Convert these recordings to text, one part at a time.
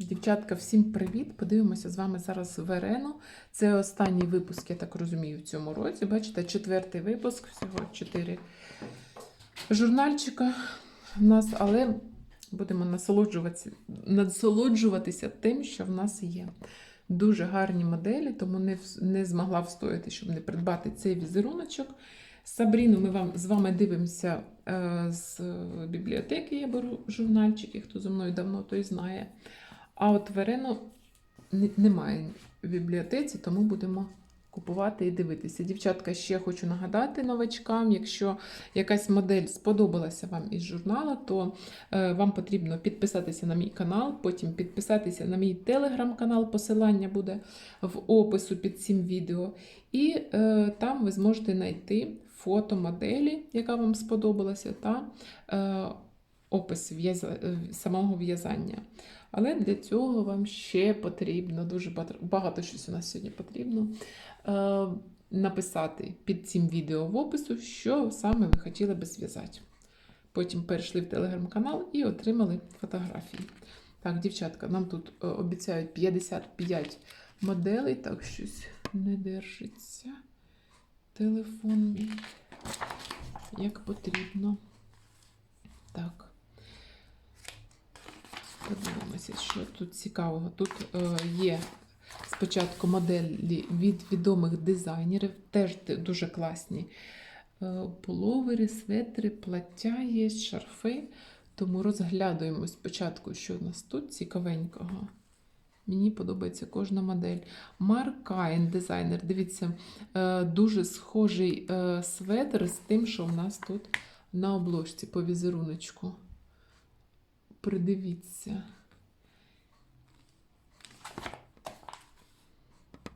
Дівчатка, всім привіт! Подивимося з вами зараз Верену. Це останній випуск, я так розумію, в цьому році. Бачите, четвертий випуск, всього чотири журнальчика в нас, але будемо насолоджуватися, насолоджуватися тим, що в нас є. Дуже гарні моделі, тому не, не змогла встояти, щоб не придбати цей візеруночок. Сабріну ми вам, з вами дивимося е, з бібліотеки. Я беру журнальчики, хто зі мною давно, той знає. А от Верену немає в бібліотеці, тому будемо купувати і дивитися. Дівчатка, ще хочу нагадати новачкам, якщо якась модель сподобалася вам із журналу, то е, вам потрібно підписатися на мій канал, потім підписатися на мій телеграм-канал, посилання буде в опису під цим відео. І е, там ви зможете знайти фото моделі, яка вам сподобалася, та е, опис е, самого в'язання. Але для цього вам ще потрібно, дуже багато- багато щось у нас сьогодні потрібно, е, написати під цим відео в опису, що саме ви хотіли би зв'язати. Потім перейшли в телеграм-канал і отримали фотографії. Так, дівчатка, нам тут е, обіцяють 55 моделей, так щось не держиться. Телефон мій. Як потрібно. Так. Подивимося, що тут цікавого. Тут е, є спочатку моделі від відомих дизайнерів, теж дуже класні. Е, пуловери, светри, плаття є, шарфи. Тому розглядуємо спочатку, що у нас тут цікавенького. Мені подобається кожна модель. Маркайн дизайнер. Дивіться, е, дуже схожий светр з тим, що в нас тут на обложці по візеруночку. Придивіться.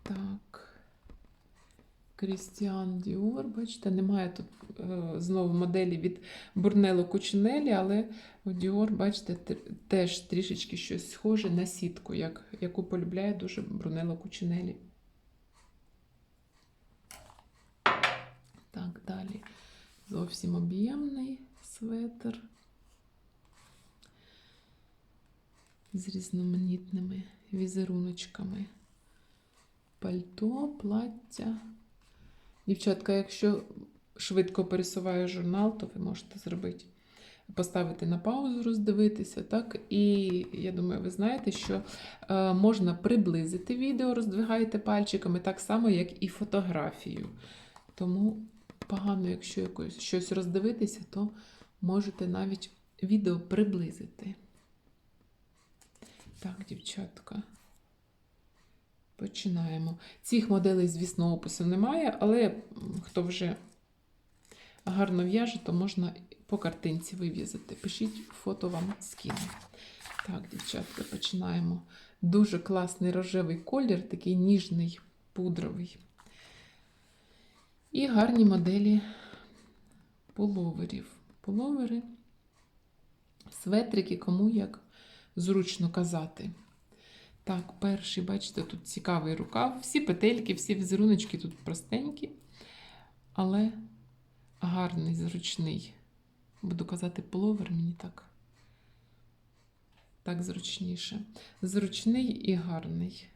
Так. Крістіан Діор, бачите, немає тут е, знову моделі від Бурнело Кучинелі, але у Діор, бачите, те- теж трішечки щось схоже на сітку, як, яку полюбляє дуже Брунело Кучинелі. Так, далі. Зовсім об'ємний светр. З різноманітними візеруночками. Пальто, плаття. Дівчатка, якщо швидко пересуваю журнал, то ви можете зробити, поставити на паузу, роздивитися. Так? І я думаю, ви знаєте, що е, можна приблизити відео, роздвигаєте пальчиками, так само, як і фотографію. Тому погано, якщо якось щось роздивитися, то можете навіть відео приблизити. Так, дівчатка. Починаємо. Цих моделей, звісно, опису немає, але хто вже гарно в'яже, то можна по картинці вив'язати. Пишіть фото вам скину. Так, дівчатка, починаємо. Дуже класний рожевий колір, такий ніжний, пудровий. І гарні моделі пуловерів. Пуловери, светрики, кому як зручно казати. Так, перший, бачите, тут цікавий рукав. Всі петельки, всі візеруночки тут простенькі, але гарний, зручний. Буду казати половер, мені так. Так зручніше. Зручний і гарний.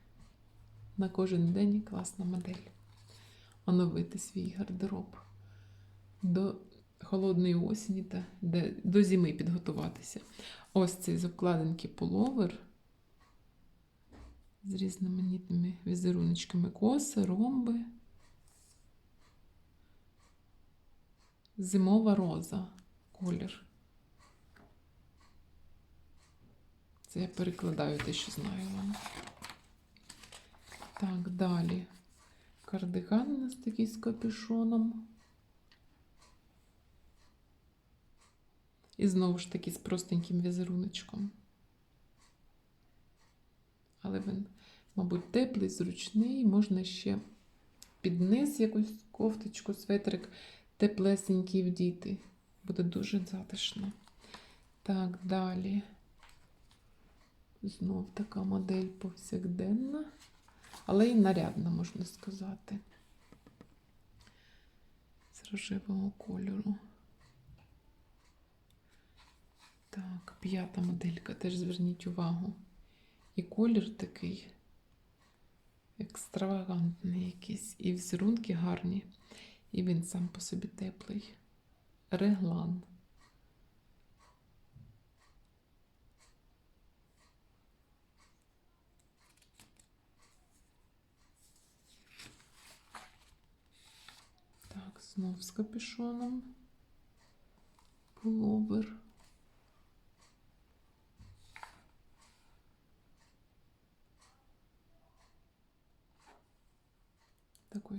На кожен день класна модель. Оновити свій гардероб. До холодної осені та до зими підготуватися. Ось цей з обкладинки пуловер з різноманітними візеруночками коси, ромби. Зимова роза колір. Це я перекладаю те, що знаю вам. Так, далі. Кардиган у нас такий з капюшоном. І знову ж таки з простеньким візеруночком. Але він, мабуть, теплий, зручний. Можна ще під низ якусь кофточку, светрик теплесенький вдіти. Буде дуже затишно. Так, далі. Знов така модель повсякденна, але і нарядна, можна сказати. З рожевого кольору. Так, п'ята моделька, теж зверніть увагу. І колір такий екстравагантний якийсь. І візерунки гарні. І він сам по собі теплий. Реглан. Так, знов з капюшоном. Пуловер.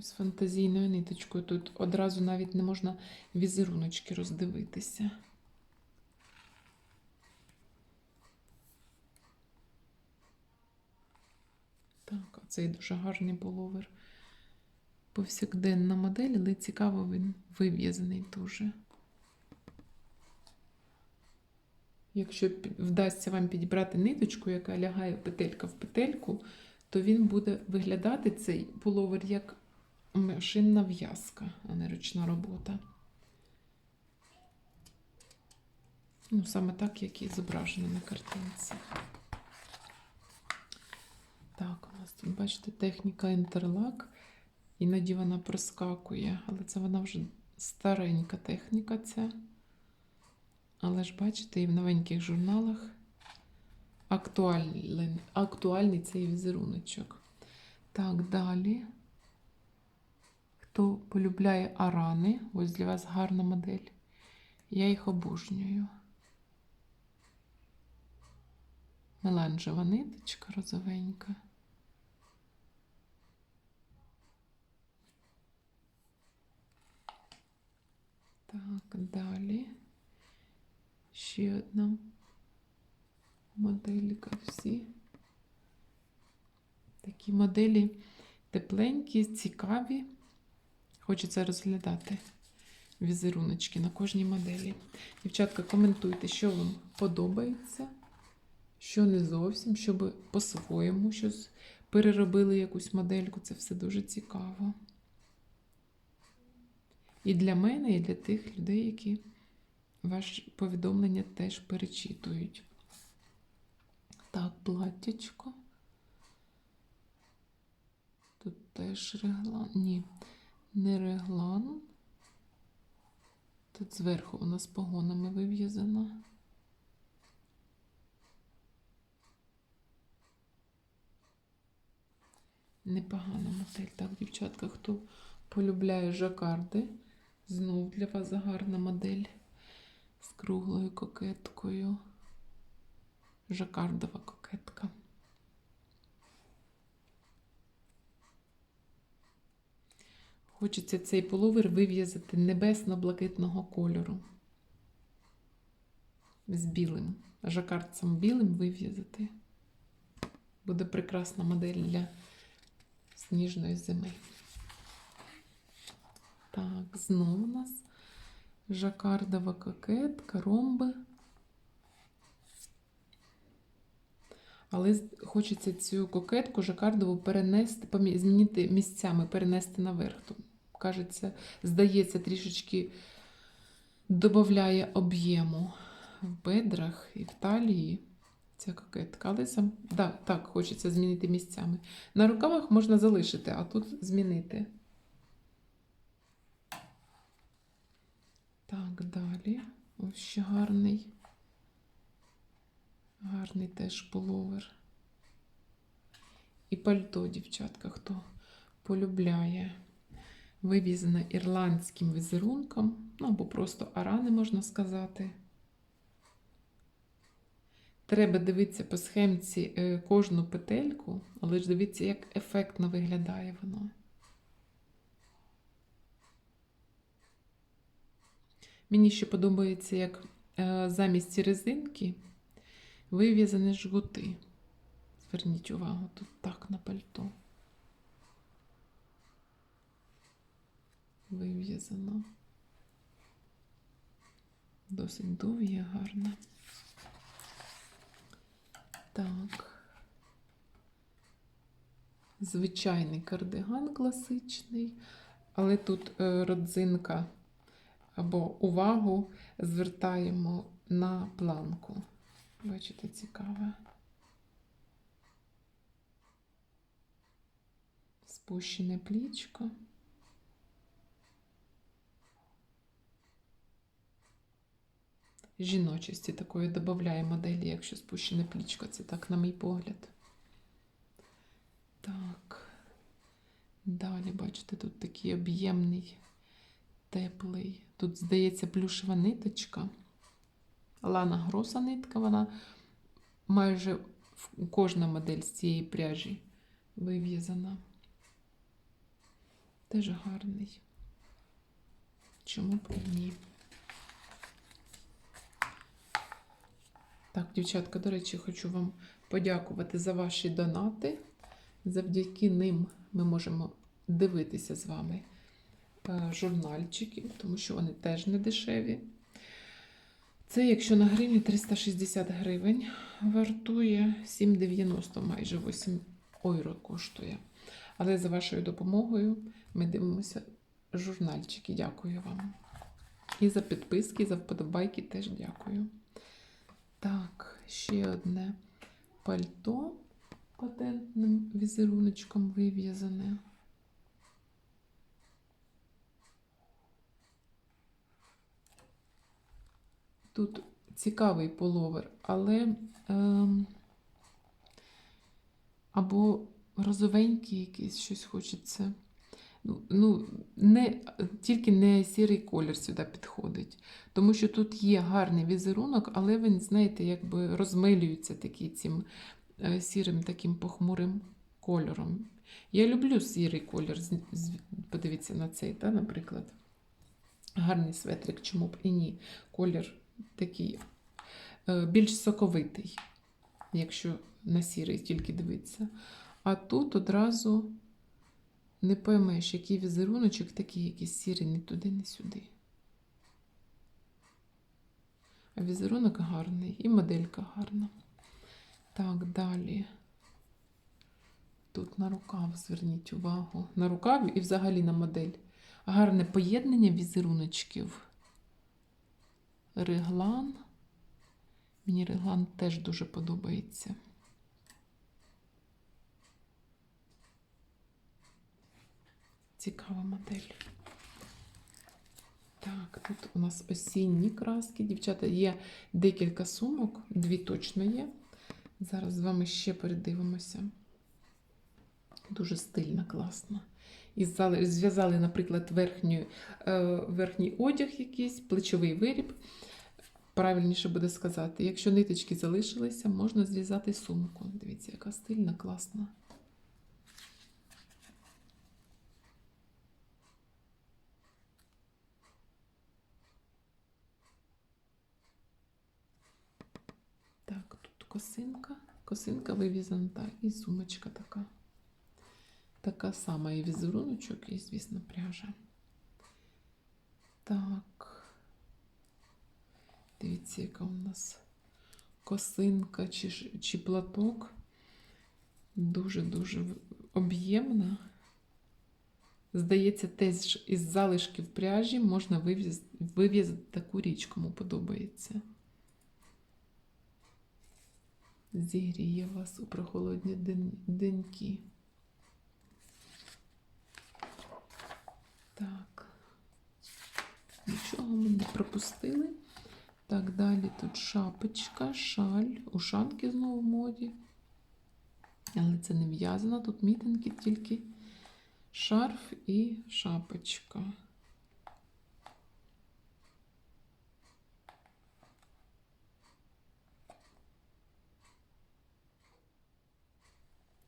З фантазійною ниточкою. Тут одразу навіть не можна візеруночки роздивитися. Так, оцей дуже гарний пуловер. Повсякденна модель, але цікаво він вив'язаний дуже. Якщо вдасться вам підібрати ниточку, яка лягає петелька в петельку, то він буде виглядати цей пуловер як машинна в'язка, а не ручна робота. Ну, саме так, як і зображено на картинці. Так, у нас тут, бачите, техніка інтерлак. Іноді вона проскакує, але це вона вже старенька техніка ця. Але ж бачите, і в новеньких журналах актуальний, актуальний цей візеруночок. Так, далі. Хто полюбляє арани, ось для вас гарна модель. Я їх обожнюю. Меланжева ниточка розовенька. Так, далі. Ще одна моделька всі. Такі моделі тепленькі, цікаві. Хочеться розглядати візеруночки на кожній моделі. Дівчатка, коментуйте, що вам подобається, що не зовсім, щоб по-своєму щось переробили якусь модельку. Це все дуже цікаво. І для мене, і для тих людей, які ваші повідомлення теж перечитують. Так, платтячко. Тут теж реглан. Ні, не реглан. Тут зверху у нас погонами вив'язано. Непогана модель. Так, дівчатка, хто полюбляє жакарди, знов для вас гарна модель з круглою кокеткою. Жакардова кокетка. Хочеться цей пуловер вив'язати небесно-блакитного кольору. З білим. Жакардцем білим вив'язати. Буде прекрасна модель для сніжної зими. Так, знову у нас жакардова кокетка, ромби. Але хочеться цю кокетку жакардову перенести, змінити місцями, перенести наверх. Кажеться, здається, трішечки додає об'єму в бедрах і в талії ця кокетка. Але сам да, так, хочеться змінити місцями. На рукавах можна залишити, а тут змінити. Так, далі. Ось ще гарний. Гарний теж пуловер. І пальто, дівчатка, хто полюбляє. Вивізане ірландським візерунком, ну або просто арани, можна сказати. Треба дивитися по схемці е, кожну петельку, але ж дивіться, як ефектно виглядає воно. Мені ще подобається, як е, замість ці резинки вив'язані жгути. Зверніть увагу, тут так на пальто. Вив'язано. Досить довгі, гарна. Так. Звичайний кардиган класичний, але тут е, родзинка або увагу звертаємо на планку. Бачите, цікаве. Спущене плічко. Жіночості такої додає моделі, якщо спущене плічко, це так, на мій погляд. Так. Далі, бачите, тут такий об'ємний, теплий. Тут, здається, плюшева ниточка. Лана Гроса нитка, вона майже кожна модель з цієї пряжі вив'язана. Теж гарний. Чому б і ні? Так, дівчатка, до речі, хочу вам подякувати за ваші донати. Завдяки ним ми можемо дивитися з вами е, журнальчики, тому що вони теж не дешеві. Це, якщо на гривні 360 гривень, вартує 7,90 майже 8 євро коштує. Але за вашою допомогою ми дивимося журнальчики. Дякую вам. І за підписки, і за вподобайки теж дякую. Так, ще одне пальто патентним візеруночком вив'язане. Тут цікавий половер, але ем, або розовенький якийсь щось хочеться. Ну, не, тільки не сірий колір сюди підходить. Тому що тут є гарний візерунок, але він, знаєте, якби розмилюється такий цим е, сірим таким похмурим кольором. Я люблю сірий колір. Подивіться на цей, та, наприклад. Гарний светрик, чому б і ні. Колір такий е, більш соковитий, якщо на сірий тільки дивитися. А тут одразу не поймеш, який візеруночок такий якийсь сірий, ні туди, ні сюди. А візерунок гарний і моделька гарна. Так, далі. Тут на рукав зверніть увагу. На рукав і взагалі на модель. Гарне поєднання візеруночків. Реглан. Мені реглан теж дуже подобається. Цікава модель. Так, тут у нас осінні краски. Дівчата, є декілька сумок, дві точно є. Зараз з вами ще передивимося. Дуже стильна, класна. І зв'язали, наприклад, верхню, е, верхній одяг якийсь, плечовий виріб. Правильніше буде сказати, якщо ниточки залишилися, можна зв'язати сумку. Дивіться, яка стильна, класна. Так, тут косинка. Вивізана, так, і сумочка така. Така сама і візеруночок, і, звісно, пряжа. Так. Дивіться, яка у нас косинка чи, чи платок. Дуже-дуже об'ємна. Здається, теж із залишків пряжі можна вив'язати таку річ, кому подобається. Зігріє вас у прохолодні деньки. Так. Нічого ми не пропустили. Так, далі тут шапочка, шаль, ушанки знову в моді. Але це не в'язано, тут мітинки тільки шарф і шапочка.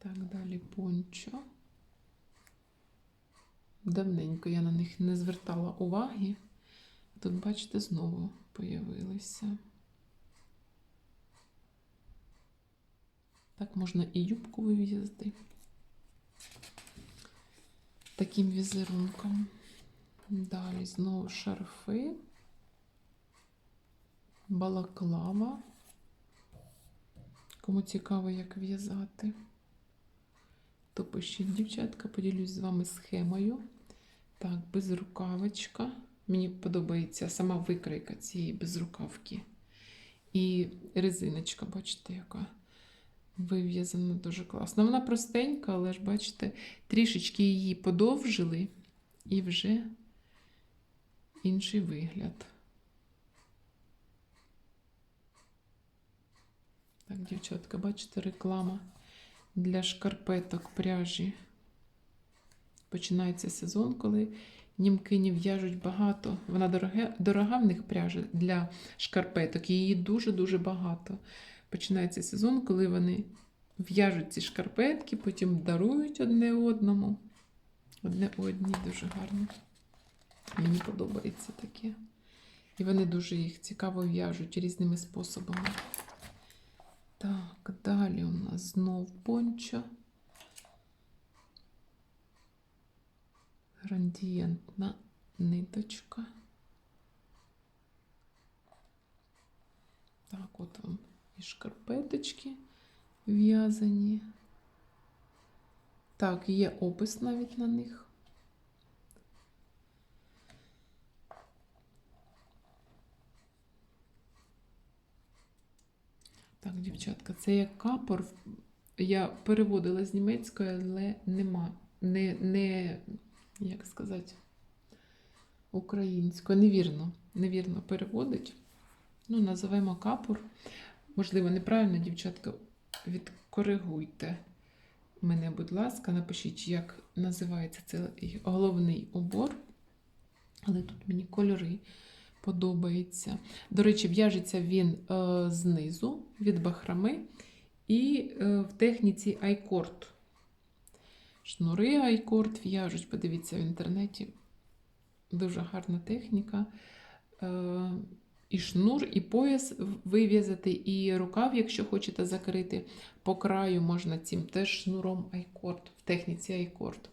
Так, далі пончо. Давненько я на них не звертала уваги. Тут, бачите, знову появилися. Так можна і юбку вив'язати. Таким візерунком. Далі знову шарфи, балаклава. Кому цікаво, як в'язати, то пишіть, дівчатка, поділюсь з вами схемою. Так, безрукавочка. Мені подобається сама викройка цієї безрукавки. І резиночка, бачите, яка Вив'язана дуже класно. Вона простенька, але ж бачите, трішечки її подовжили і вже інший вигляд. Так, дівчатка, бачите, реклама для шкарпеток пряжі. Починається сезон, коли німкині в'яжуть багато. Вона дороге, дорога в них пряжа для шкарпеток, її дуже-дуже багато. Починається сезон, коли вони в'яжуть ці шкарпетки, потім дарують одне одному. Одне одній дуже гарно. Мені подобається таке. І вони дуже їх цікаво в'яжуть різними способами. Так, далі у нас знов пончо. Градієнтна ниточка. Так, от вам і шкарпеточки в'язані. Так, є опис навіть на них. Так, дівчатка, це як капор. Я переводила з німецької, але нема. Не, не як сказати, українською. Невірно, невірно переводить. Ну, називаємо капор. Можливо, неправильно, дівчатка, відкоригуйте мене, будь ласка, напишіть, як називається цей головний убор. Але тут мені кольори подобаються. До речі, в'яжеться він е, знизу від бахрами і е, в техніці айкорд. Шнури айкорд в'яжуть, подивіться в інтернеті. Дуже гарна техніка. Е, і шнур, і пояс вив'язати, і рукав, якщо хочете закрити, по краю можна цим теж шнуром айкорд, в техніці айкорд.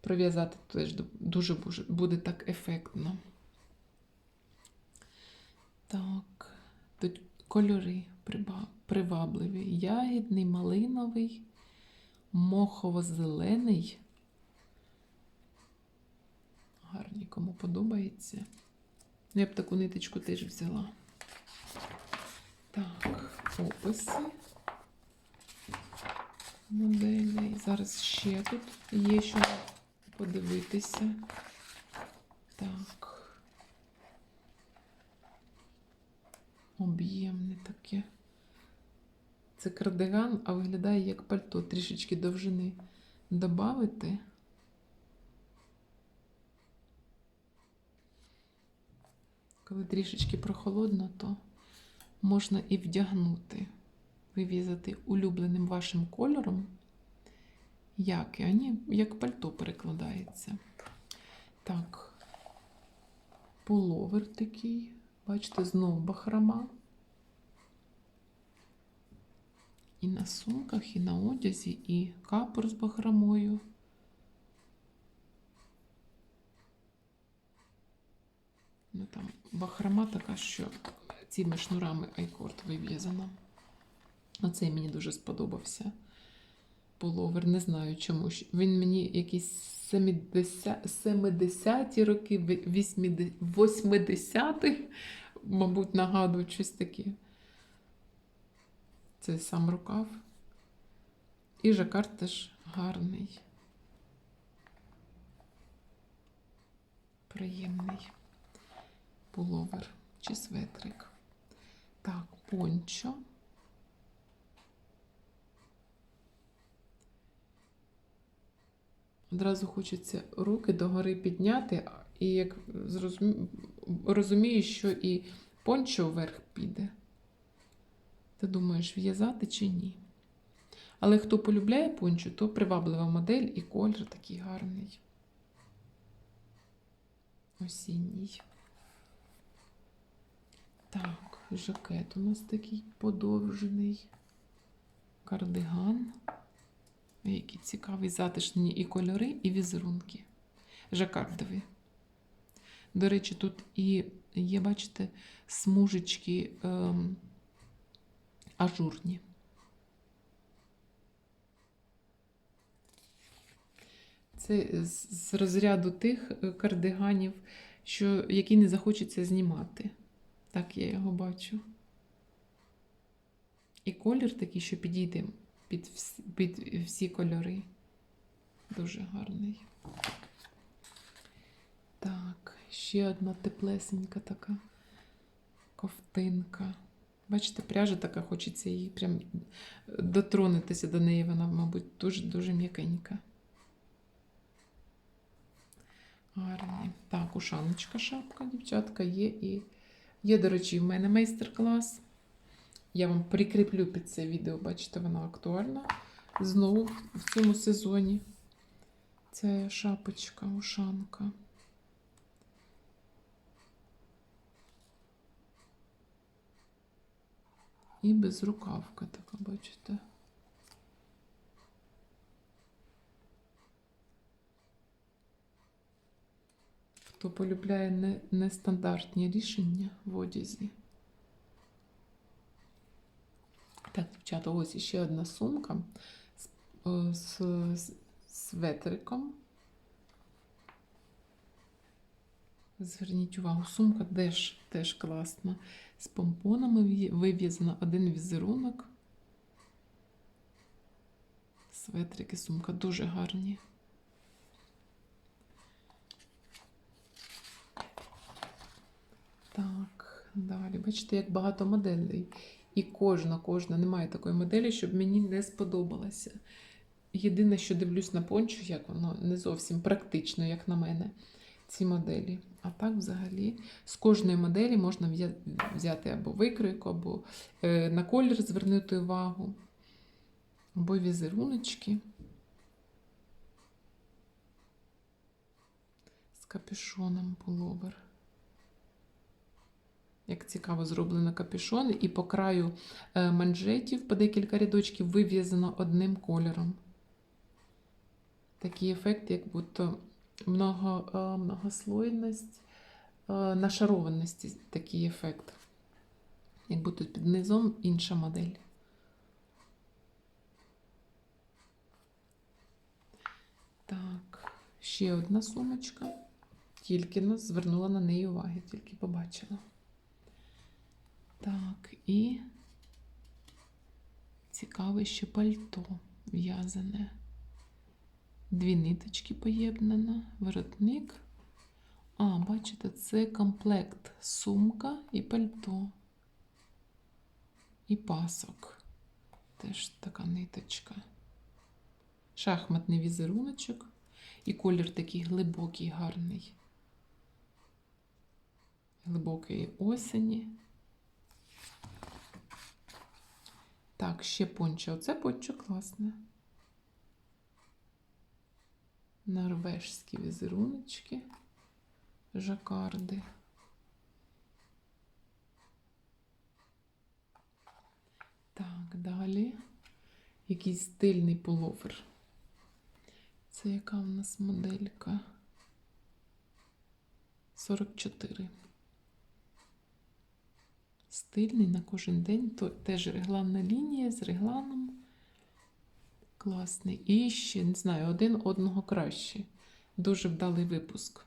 Пров'язати теж дуже буде так ефектно. Так, тут кольори привабливі. Ягідний, малиновий, мохово-зелений. Гарні, кому подобається. Ну, Я б таку ниточку теж взяла. Так, описи моделей. Зараз ще тут є що подивитися. Так. Об'ємне таке. Це кардиган, а виглядає як пальто. Трішечки довжини додати. Коли трішечки прохолодно, то можна і вдягнути, вивізати улюбленим вашим кольором, як ані, як пальто перекладається. Так, пуловер такий. Бачите, знову бахрома. І на сумках, і на одязі, і капор з бахромою. Ну там бахрома така, що цими шнурами айкорд вив'язана. Оцей мені дуже сподобався. Пуловер, не знаю чому. Він мені якісь 70-ті роки, 80-ті, мабуть, нагадують щось таке. Це сам рукав. І жакард теж гарний. Приємний пуловер чи светрик. Так, пончо. Одразу хочеться руки догори підняти, і як розумію, що і пончо вверх піде. Ти думаєш, в'язати чи ні? Але хто полюбляє пончо, то приваблива модель і колір такий гарний. Осінній. Так, жакет у нас такий подовжений. Кардиган. Які цікаві затишні і кольори, і візерунки. Жакардові. До речі, тут і є, бачите, смужечки ем, ажурні. Це з, розряду тих кардиганів, що, які не захочеться знімати. Так я його бачу. І колір такий, що підійде під всі, під всі кольори. Дуже гарний. Так, ще одна теплесенька така ковтинка. Бачите, пряжа така, хочеться її прям дотронутися до неї. Вона, мабуть, дуже-дуже м'якенька. Гарні. Так, ушаночка шапка, дівчатка, є і. Є, до речі, в мене майстер-клас. Я вам прикріплю під це відео, бачите, вона актуальна. Знову в цьому сезоні. Ця шапочка, ушанка. І безрукавка така, бачите. Хто полюбляє нестандартні рішення в одязі. Так, дівчата, ось ще одна сумка з, е, з, з светриком. Зверніть увагу, сумка теж, теж класна. З помпонами вив'язано один візерунок. Светрики, сумка дуже гарні. Так, далі. Бачите, як багато моделей. І кожна, кожна, немає такої моделі, щоб мені не сподобалася. Єдине, що дивлюсь на пончо, як воно не зовсім практично, як на мене, ці моделі. А так, взагалі, з кожної моделі можна взяти або викройку, або е, на колір звернути увагу, або візеруночки. З капюшоном пуловер. Як цікаво зроблено капюшон, і по краю е, манжетів по декілька рядочків вив'язано одним кольором. Такий ефект, як будто много, е, многослойність, е, нашарованості такий ефект. Як будто під низом інша модель. Так, ще одна сумочка. Тільки нас звернула на неї уваги, тільки побачила. Так, і цікаве ще пальто в'язане. Дві ниточки поєднано, воротник. А, бачите, це комплект сумка і пальто. І пасок. Теж така ниточка. Шахматний візеруночок. І колір такий глибокий, гарний. Глибокої осені. Так, ще пончо. Оце пончо класне. Норвежські візеруночки, жакарди. Так, далі. Якийсь стильний пуловер. Це яка в нас моделька? 44. Стильний на кожен день. То теж регланна лінія з регланом. Класний. І ще, не знаю, один одного краще. Дуже вдалий випуск.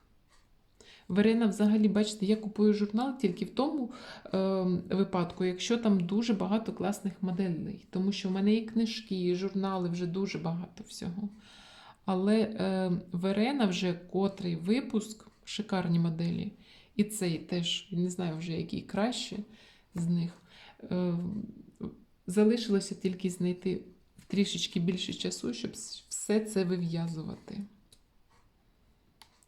Верена, взагалі, бачите, я купую журнал тільки в тому е, випадку, якщо там дуже багато класних моделей. Тому що в мене і книжки, і журнали вже дуже багато всього. Але е, Верена вже котрий випуск, шикарні моделі. І цей теж, не знаю вже, який краще з них. Е, залишилося тільки знайти трішечки більше часу, щоб все це вив'язувати.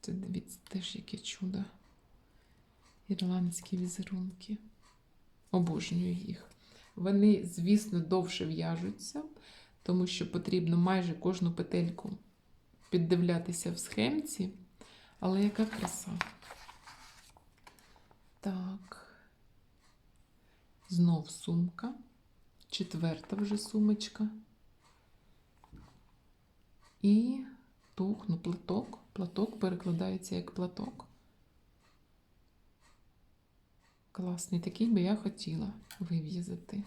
Це дивіться, теж яке чудо. Ірландські візерунки. Обожнюю їх. Вони, звісно, довше в'яжуться, тому що потрібно майже кожну петельку піддивлятися в схемці. Але яка краса. Так. Знов сумка. Четверта вже сумочка. І тух, ну, платок. Платок перекладається як платок. Класний, такий би я хотіла вив'язати.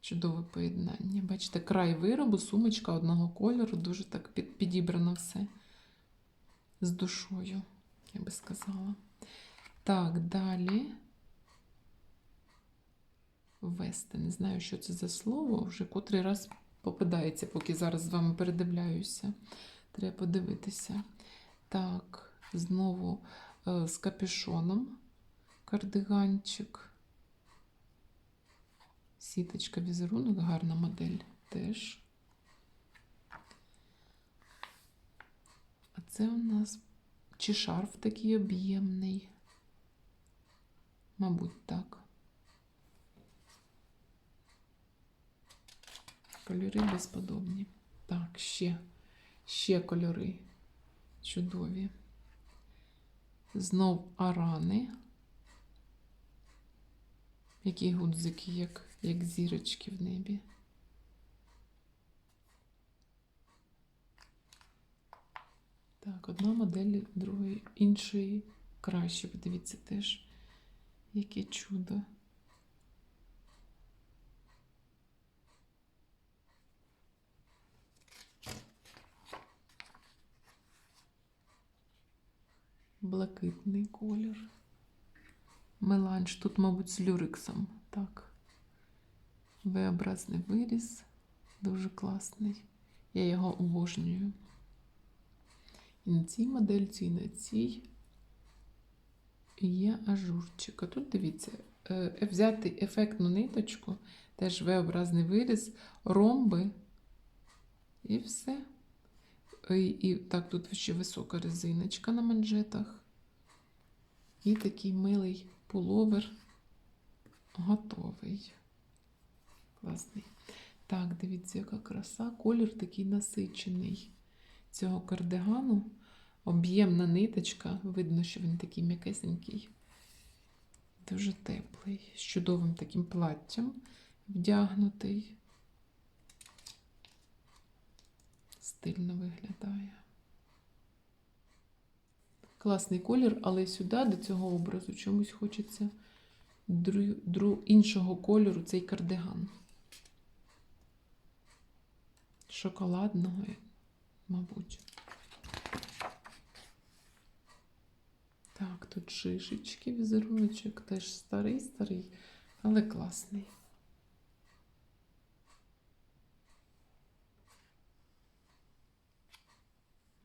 Чудове поєднання. Бачите, край виробу, сумочка одного кольору, дуже так підібрано все з душою, я би сказала. Так, далі. Ввести. Не знаю, що це за слово, вже котрий раз попадається, поки зараз з вами передивляюся. Треба подивитися. Так, знову е, з капюшоном кардиганчик. Сіточка візерунок, гарна модель теж. А це у нас чи шарф такий об'ємний. Мабуть, так. Кольори безподобні. Так, ще, ще кольори чудові. Знов арани. Які гудзики, як, як зірочки в небі. Так, одна модель другої, іншої краще. Подивіться теж, яке чудо. Блакитний колір. Меланж. Тут, мабуть, з люрексом. Так. V-образний виріз. Дуже класний. Я його обожнюю. І на цій модельці, і на цій є ажурчик. А тут дивіться, е, взяти ефектну ниточку, теж V-образний виріз, ромби і все. І, і так, тут ще висока резиночка на манжетах. І такий милий пуловер готовий. Класний. Так, дивіться, яка краса. Колір такий насичений цього кардигану. Об'ємна ниточка. Видно, що він такий м'якесенький. Дуже теплий, з чудовим таким платтям вдягнутий. Стильно виглядає. Класний колір, але сюди, до цього образу, чомусь хочеться дру, дру, іншого кольору цей кардиган. Шоколадного, мабуть. Так, тут шишечки, візеруночок, теж старий-старий, але класний.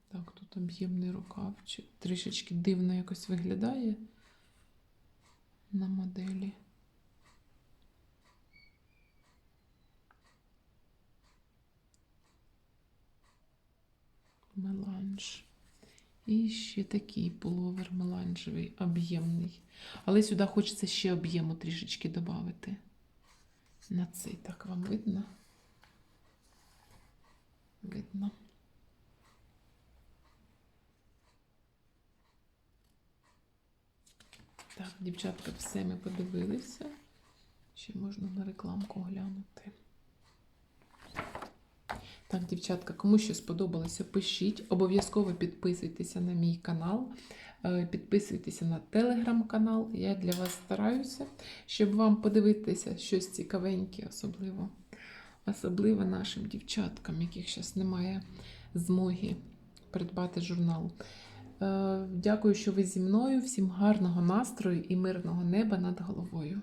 Так, тут об'ємний рукавчик. Трішечки дивно якось виглядає на моделі. Меланж. І ще такий пуловер меланжевий, об'ємний. Але сюди хочеться ще об'єму трішечки додати. На цей так вам видно? Видно. Так, дівчатка, все ми подивилися. Ще можна на рекламку глянути. Так, дівчатка, кому що сподобалося, пишіть. Обов'язково підписуйтеся на мій канал, е, підписуйтеся на телеграм-канал. Я для вас стараюся, щоб вам подивитися щось цікавеньке, особливо. Особливо нашим дівчаткам, яких зараз немає змоги придбати журнал. Е, Дякую, що ви зі мною. Всім гарного настрою і мирного неба над головою.